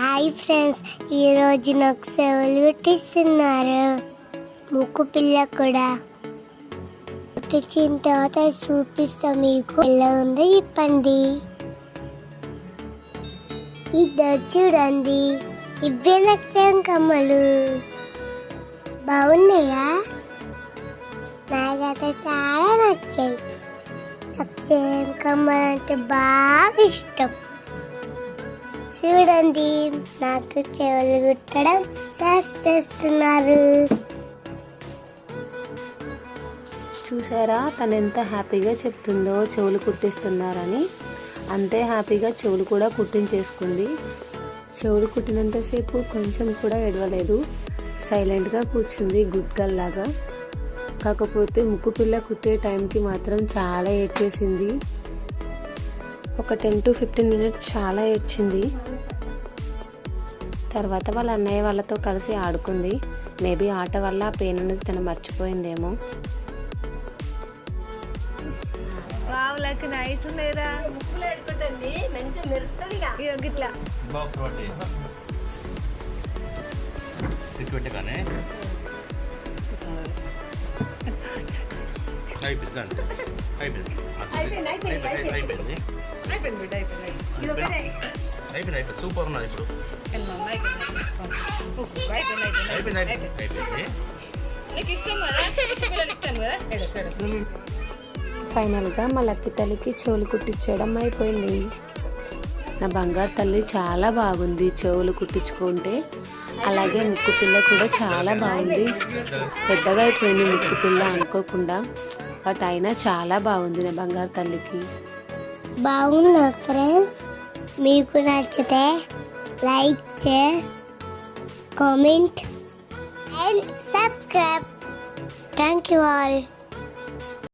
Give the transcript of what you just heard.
Hi friends ఈరోజు నాకు సెవెలు కుట్టిస్తున్నారు ముక్కు పిల్ల కూడా. కుట్టించిన తర్వాత చూపిస్తా మీకు. ఎలా ఉందో చెప్పండి. ఇది చూడండి. ఇవే నచ్చాం కమ్మలు. బాగున్నాయా? నాకైతే చాలా నచ్చాయి. నచ్చేం కమ్మలు అంటే బాగా ఇష్టం. చూడండి. నాకు చెవులు గుట్టడం చేస్తున్నారు. చూసారా? తను ఎంత హ్యాపీగా చెప్తుందో చెవులు కుట్టిస్తున్నారని. అంతే హ్యాపీగా చెవులు కూడా కుట్టించేసుకుంది. చెవులు కుట్టినంతసేపు కొంచెం కూడా ఎడవలేదు సైలెంట్గా కూర్చుంది గుడ్ లాగా. కాకపోతే ముక్కు పిల్ల కుట్టే టైంకి మాత్రం చాలా ఏడ్చేసింది. ఒక టెన్ టు ఫిఫ్టీన్ మినిట్స్ చాలా ఏడ్చింది. తర్వాత వాళ్ళ అన్నయ్య వాళ్ళతో కలిసి ఆడుకుంది. మేబీ ఆట వల్ల ఆ పెయిన్ అనేది తను మర్చిపోయిందేమో. వావులకి నైస్ ముక్కులు పెట్టగానే అయిపోయింది అయిపోయింది. అయిపోయింది, అయిపోయింది, అయిపోయింది అయిపోయింది అయిపోయింది సూపర్ ఉన్నది ఇప్పుడు అయిపోయింది అయిపోయింది. అయిపోయింది నీకు ఇష్టం కదా పిల్లలు ఇష్టం కదా ఫైనల్గా మా లక్కీ తల్లికి చెవులు కుట్టించడం అయిపోయింది. నా బంగారు తల్లి చాలా బాగుంది. చెవులు కుట్టించుకుంటే అలాగే ముక్కు పిల్ల కూడా చాలా బాగుంది. పెద్దగా అయిపోయింది ముక్కు పిల్ల అనుకోకుండా. బట్ అయినా చాలా బాగుంది నా బంగారు తల్లికి. బాగుందా ఫ్రెండ్స్ మీకు నచ్చితే like share comment and subscribe thank you all